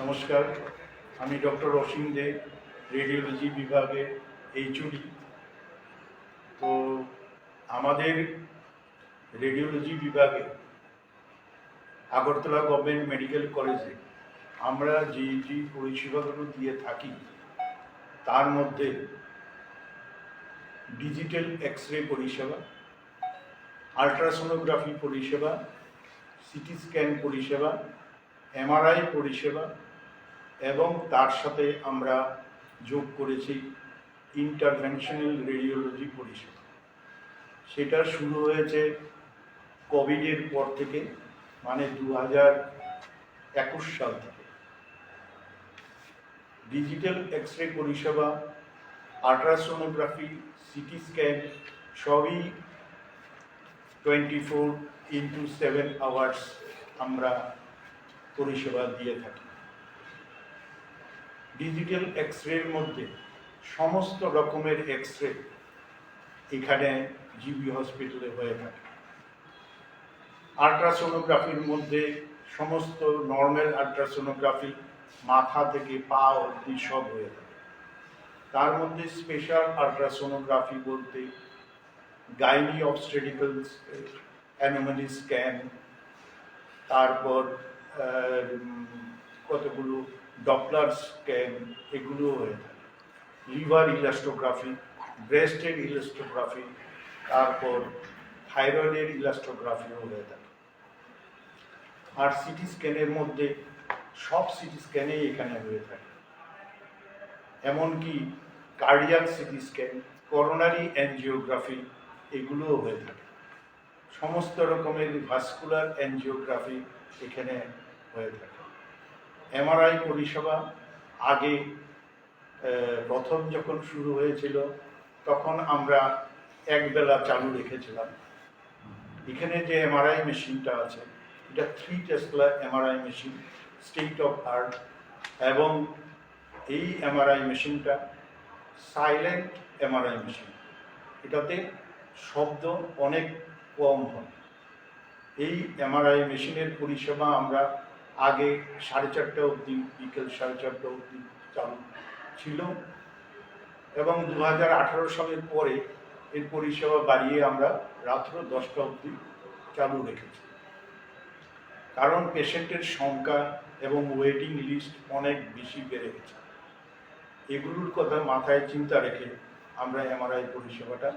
নমস্কার। আমি ডক্টর অসীম দে, রেডিওলজি বিভাগে এইচুডি তো আমাদের রেডিওলজি বিভাগে আগরতলা গভর্নমেন্ট মেডিকেল কলেজে আমরা যে যে পরিষেবাগুলো দিয়ে থাকি, তার মধ্যে ডিজিটাল এক্স রে পরিষেবা, আলট্রাসোনোগ্রাফি পরিষেবা, সিটি স্ক্যান পরিষেবা এমআরআই পরিষেবা এবং তার সাথে আমরা যোগ করেছি ইন্টারভেনশনাল রেডিওলজি পরিষেবা। সেটা শুরু হয়েছে কোভিডের পর থেকে মানে দু হাজার একুশ সাল থেকে। ডিজিটাল এক্স রে পরিষেবা আলট্রাসোনোগ্রাফি সিটি স্ক্যান সবই twenty four into seven hours আমরা পরিষেবা দিয়ে থাকি। ডিজিটাল এক্স রের মধ্যে সমস্ত রকমের এক্স রে এখানে জিবি হসপিটালে হয়ে থাকে। আল্ট্রাসোনোগ্রাফির মধ্যে সমস্ত নর্মাল আল্ট্রাসোনোগ্রাফি মাথা থেকে পা অবধি সব হয়ে থাকে। তার মধ্যে স্পেশাল আল্ট্রাসোনোগ্রাফি বলতে গাইনি অবস্ট্রেটিক্যাল অ্যানোমালি স্ক্যান তারপর কতগুলো ডপলার স্ক্যান এগুলো হয়ে থাকে। লিভার ইলাস্টোগ্রাফি ব্রেস্টের ইলাস্টোগ্রাফি তারপর থাইরয়েডের ইলাস্টোগ্রাফিও হয়ে থাকে। আর সিটি স্ক্যানের মধ্যে সব সিটি স্ক্যানেই এখানে হয়ে থাকে। এমনকি cardiac CT scan coronary angiography এগুলোও হয়ে থাকে। সমস্ত রকমের ভাস্কুলার অ্যানজিওগ্রাফি এখানে হয়ে থাকে। এমআরআই পরিষেবা, আগে প্রথম যখন শুরু হয়েছিল, তখন আমরা একবেলা চালু রেখেছিলাম। এখানে যে এমআরআই মেশিনটা আছে, এটা three Tesla MRI machine state of art এবং এই এমআরআই মেশিনটা সাইলেন্ট এমআরআই মেশিন। এটাতে শব্দ অনেক কম হয় এই এমআরআই মেশিনের পরিষেবা আমরা আগে সাড়ে চারটা অবধি, বিকেল সাড়ে চারটা অবধি চালু ছিল এবং দু হাজার আঠারো সালের পরে এর পরিষেবা বাড়িয়ে আমরা রাত্র দশটা অবধি চালু রেখেছি। কারণ পেশেন্টের সংখ্যা এবং ওয়েটিং লিস্ট অনেক বেশি বেড়ে গেছে। এগুলোর কথা মাথায় চিন্তা রেখে আমরা এমআরআই পরিষেবাটা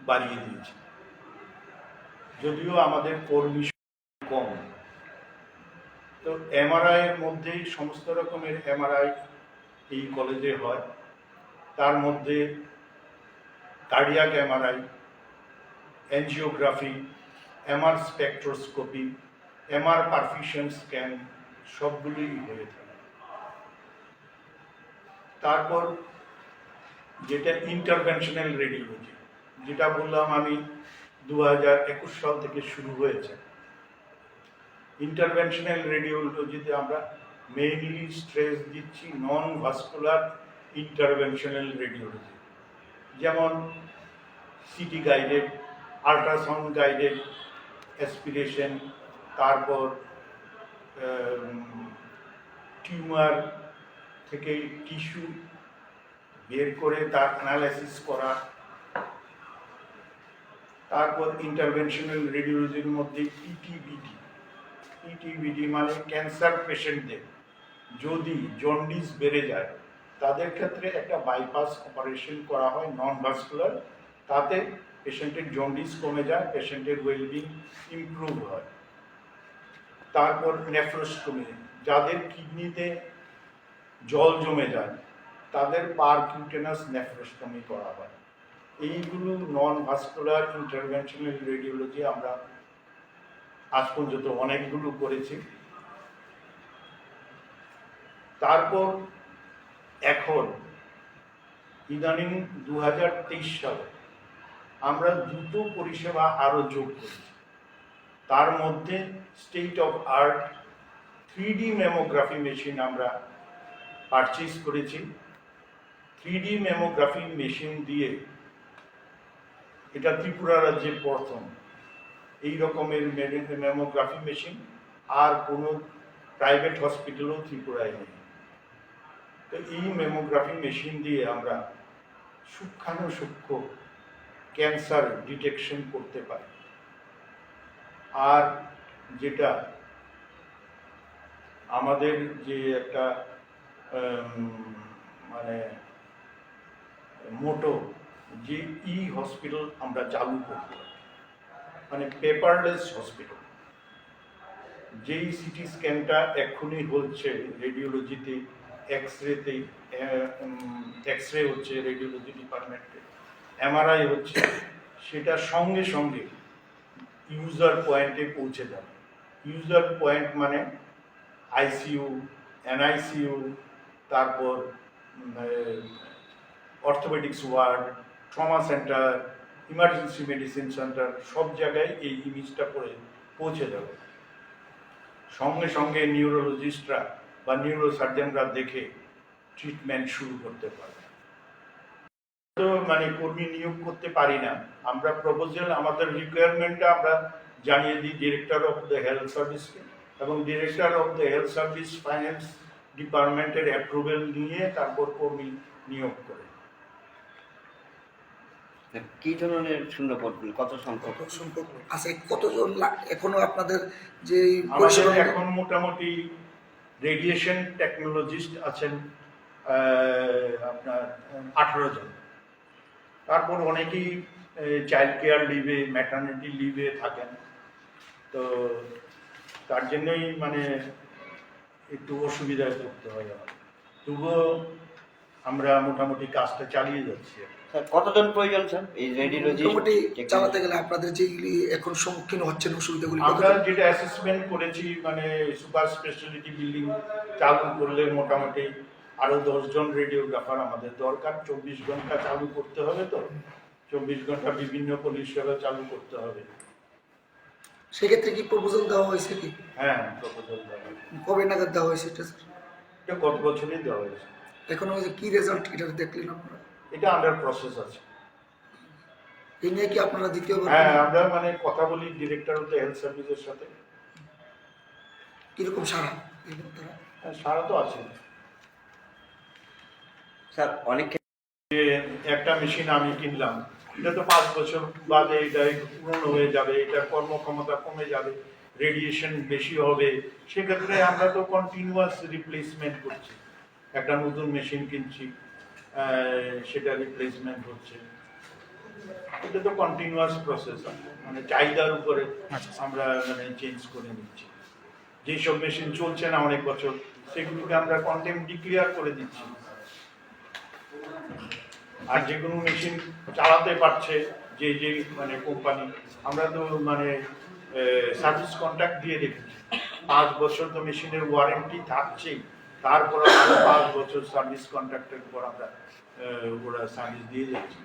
বাড়িয়ে দিয়েছি। যদিও আমাদের কর্মী কম। তো এমআরআই এর মধ্যেই সমস্ত রকমের এমআরআই এই কলেজে হয়। তার মধ্যে cardiac MRI angiography MR spectroscopy MR perfusion scan সবগুলোই হয়ে থাকে। তারপর যেটা ইন্টারভেনশনাল রেডিওলজি যেটা বললাম আমি দু হাজার একুশ সাল থেকে শুরু হয়েছে। ইন্টারভেনশনাল রেডিওলজিতে আমরা মেইনলি স্ট্রেস দিচ্ছি নন ভাস্কুলার ইন্টারভেনশনাল রেডিওলজি। যেমন CT guided, ultrasound guided, aspiration, তারপর টিউমার থেকে টিস্যু বের করে তার অ্যানালাইসিস করা তারপর ইন্টারভেনশনাল রেডিওলজির মধ্যে ইটিবিডি ইটিবিডি মানে ক্যান্সার পেশেন্টদের যদি জন্ডিস বেড়ে যায়, তাদের ক্ষেত্রে একটা বাইপাস অপারেশন করা হয় নন ভাস্কুলার তাতে পেশেন্টের জন্ডিস কমে যায় পেশেন্টের ওয়েলবিং ইমপ্রুভ হয়। তারপর নেফ্রোস্টোমি যাদের কিডনিতে জল জমে যায়, তাদের পারকিউটেনাস নেফ্রোস্টোমি করা হয়। এইগুলো নন ভাস্কুলার ইন্টারভেনশনাল রেডিওলজি আমরা আজ পর্যন্ত অনেকগুলো করেছি। তারপর এখন ইদানিং দু হাজার তেইশ সালে আমরা দুটো পরিষেবা আরও যোগ করেছি। তার মধ্যে state of art three D mammography machine আমরা পারচেস করেছি। থ্রি ডি মেমোগ্রাফি মেশিন দিয়ে এটা ত্রিপুরা রাজ্যের প্রথম। এই রকমের মেমোগ্রাফি মেশিন আর কোনো প্রাইভেট হসপিটালও ত্রিপুরায় নেই। তো এই মেমোগ্রাফি মেশিন দিয়ে আমরা সূক্ষ্মাণুসূক্ষ্ম ক্যান্সার ডিটেকশন করতে পারি। আর যেটা আমাদের যে একটা মানে মোটো যে ই হসপিটাল আমরা চালু পারি মানে পেপারলেস হসপিটাল। যেই সিটি স্ক্যানটা এক্ষুনি হচ্ছে রেডিওলজিতে এক্স রেতে এক্স রে হচ্ছে রেডিওলজি ডিপার্টমেন্টে। এমআরআই হচ্ছে, সেটা সঙ্গে সঙ্গে ইউজার পয়েন্টে পৌঁছে যাবে। ইউজার পয়েন্ট মানে আইসিইউ এনআইসিইউ তারপর orthopaedics ward trauma centre, emergency medicine centre, সব জায়গায় এই ইমেজটা পড়ে পৌঁছে যাবে। সঙ্গে সঙ্গে নিউরোলজিস্টরা বা নিউরো সার্জনরা দেখে ট্রিটমেন্ট শুরু করতে পারবে। তো মানে কর্মী নিয়োগ করতে পারি না। আমরা প্রপোজাল আমাদের রিকোয়ারমেন্টটা আমরা জানিয়ে দিই ডিরেক্টর অফ দ্য হেলথ সার্ভিসকে এবং director of the health service finance ডিপার্টমেন্টের অ্যাপ্রুভেল নিয়ে তারপর কর্মী নিয়োগ করে। কি ধরনের শূন্যপদ কত সংখ্যক? কত সংখ্যক? আছে কতজন এখনও আপনাদের যে পরিষেবা এখন মোটামুটি রেডিয়েশন টেকনোলজিস্ট আছেন আহ, আপনার আঠারো জন। তারপর অনেকেই চাইল্ড কেয়ার লিভে ম্যাটার্নিটি লিভে থাকেন। তো তার জন্যই মানে একটু অসুবিধায় পড়তে হয় আমার তবুও আমরা মোটামুটি কাজটা চালিয়ে যাচ্ছি স্যার কতজন প্রয়োজন স্যার? এই রেডিওলজি মোটামুটি চালাতে গেলে আপনাদের যেগুলি এখন সম্মুখীন হচ্ছেন অসুবিধাগুলি আমরা যেটা অ্যাসেসমেন্ট করেছি মানে সুপার স্পেশালিটি বিল্ডিং চালু করলে মোটামুটি আরও দশজন রেডিওগ্রাফার আমাদের দরকার। চব্বিশ ঘণ্টা চালু করতে হবে তো। চব্বিশ ঘণ্টা বিভিন্ন পরিষেবা চালু করতে হবে। সেক্ষেত্রে কি প্রপোজাল দেওয়া হয়েছে কি? হ্যাঁ প্রপোজাল দেওয়া কবে নাগাদ দেওয়া হয়েছে এটা স্যার? এটা গত বছরই দেওয়া হয়েছে। এখনও যে কি রেজাল্ট এটা দেখলেন আপনারা। এটা আন্ডার প্রসেস আছে। এই নিয়ে কি আপনারা দ্বিতীয়বার হ্যাঁ আমরা মানে কথা বলি ডিরেক্টর অফ দ্য হেলথ সার্ভিসের সাথে। কীরকম সারা হ্যাঁ, সারা তো আছে। স্যার অনেক যে একটা মেশিন আমি কিনলাম এটা তো পাঁচ বছর বাদে এটা পুরনো হয়ে যাবে এটা কর্মক্ষমতা কমে যাবে রেডিয়েশন বেশি হবে। সেক্ষেত্রে আমরা তো কন্টিনিউয়াস রিপ্লেসমেন্ট করছি। একটা নতুন মেশিন কিনছি সেটা রিপ্লেসমেন্ট হচ্ছে। এটা তো কন্টিনিউয়াস প্রসেস মানে চাহিদার উপরে আমরা মানে চেঞ্জ করে নিচ্ছি। যেসব মেশিন চলছে না অনেক বছর সেগুলোকে আমরা কন্টেম ডিক্লিয়ার করে দিচ্ছি। আর যে কোনো মেশিন চালাতে পারছে যে যে মানে কোম্পানি আমরা তো মানে সার্ভিস কন্ট্রাক্ট দিয়ে রেখেছি। পাঁচ বছর তো মেশিনের ওয়ারেন্টি থাকছেই। তারপর আমরা পাঁচ বছর সার্ভিস কন্ট্রাক্টের পর আমরা ওরা সার্ভিস দিয়ে যাচ্ছি।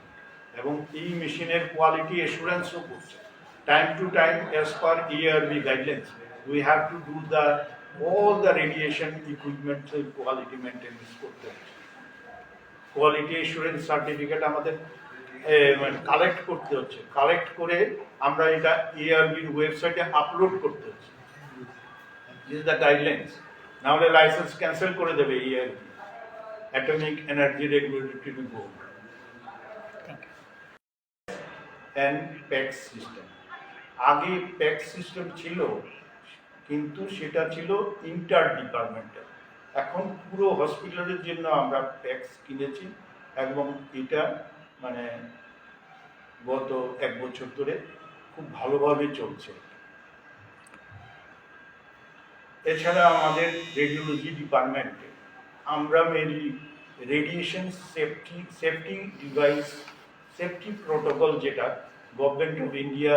এবং এই মেশিনের কোয়ালিটি এসুরেন্সও করছে। Time to time as per ERB guidelines we have to do the all the radiation ইকুইপমেন্টের quality maintenance করতে হচ্ছে কোয়ালিটি এসুরেন্স সার্টিফিকেট আমাদের কালেক্ট করতে হচ্ছে। কালেক্ট করে আমরা এটা এআরবির ওয়েবসাইটে আপলোড করতে হচ্ছে। দিস দ্য গাইডলাইন্স নাহলে লাইসেন্স ক্যান্সেল করে দেবে AERB atomic energy regulatory board and PACS system আগে প্যাক্স সিস্টেম ছিল কিন্তু সেটা ছিল ইন্টার ডিপার্টমেন্টাল এখন পুরো হসপিটালের জন্য আমরা প্যাক্স কিনেছি এবং এটা মানে গত এক বছর ধরে খুব ভালোভাবে চলছে। এছাড়া আমাদের রেডিওলজি ডিপার্টমেন্টে আমরা mainly radiation safety safety device safety protocol যেটা government of India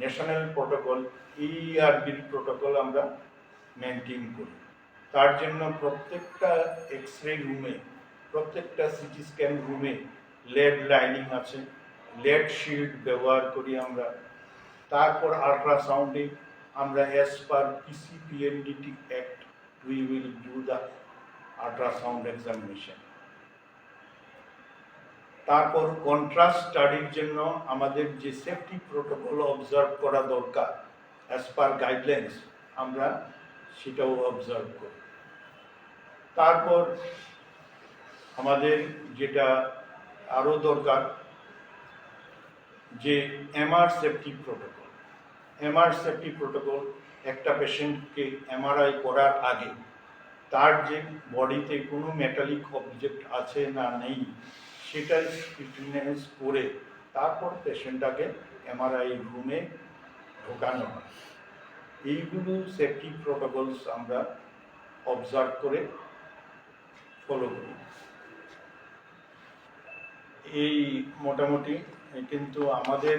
national protocol ইআরবির protocol আমরা মেনটেন করি। তার জন্য প্রত্যেকটা এক্স রে রুমে প্রত্যেকটা সিটি স্ক্যান রুমে লেড লাইনিং আছে লেড শিল্ড ব্যবহার করি আমরা। তারপর আল্ট্রাসাউন্ডে আমরা as per PCPNDT act we will do the ultrasound examination তারপর কন্ট্রাস্ট স্টাডির জন্য আমাদের যে সেফটি প্রোটোকল অবজার্ভ করা দরকার অ্যাজ পার গাইডলাইন্স আমরা সেটাও অবজার্ভ করি। তারপর আমাদের যেটা আরও দরকার, যে MR safety protocol MR safety protocol একটা পেশেন্টকে এমআরআই করার আগে তার যে বডিতে কোনো মেটালিক অবজেক্ট আছে না নেই সেটা স্ক্রিটিনাইজ করে তারপর পেশেন্টটাকে এমআরআই রুমে ঢোকানো হয়। এইগুলো সেফটি প্রোটোকলস আমরা অবজার্ভ করে ফলো করি। এই মোটামুটি কিন্তু আমাদের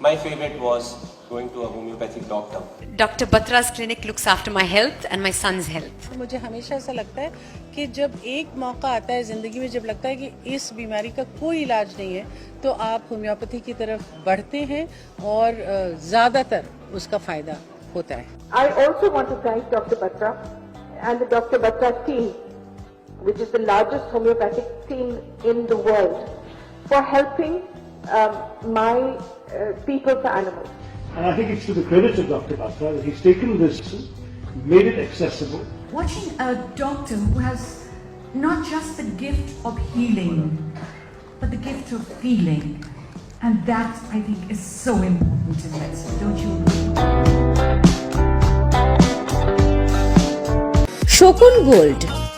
My favorite was going to a homeopathic doctor. Dr. Batra's clinic looks after my health and my son's health. तो मुझे हमेशा ऐसा लगता है कि जब एक मौका आता है ज़िंदगी में जब लगता है कि इस बीमारी का कोई इलाज नहीं है तो आप होम्योपैथी की तरफ़ बढ़ते हैं और ज़्यादातर उसका फ़ायदा होता है I also want to thank doctor Batra and doctor Batra team which is the largest homeopathic team in the for helping um, my uh, people for animals. And I think it's to the credit of Dr. Batra that he's taken this, made it accessible. Watching a doctor who has not just the gift of healing, but the gift of feeling. And that, I think, is so important in medicine, don't you? Shokun Gold